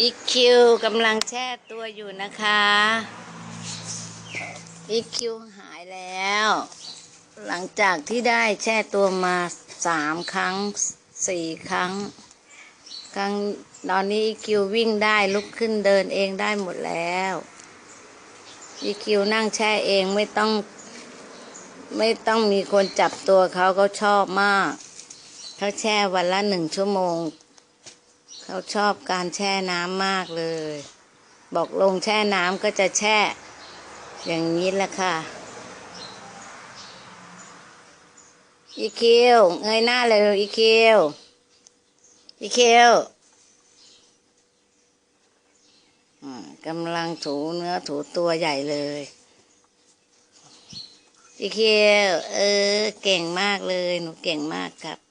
อีคิวกำลังแช่ตัวอยู่นะคะอีคิวหายแล้ว หลังจากที่ได้แช่ตัวมาสามครั้งสี่ครั้ง ครั้งตอนนี้อีคิววิ่งได้ลุกขึ้นเดินเองได้หมดแล้วอีคิวนั่งแช่เองไม่ต้อง ไม่ต้องมีคนจับตัวเขาเขาชอบมาก เขาแช่วันละหนึ่งชั่วโมง เขาชอบการแช่น้ำมากเลย บอกลงแช่น้ำก็จะแช่ อย่างนี้แหละค่ะอีคิวเงยหน้าเลยอีคิวอีคิวกำลังถูเนื้อถูตัวใหญ่เลยอีคิวเออ เก่งมากเลย หนูเก่งมากครับ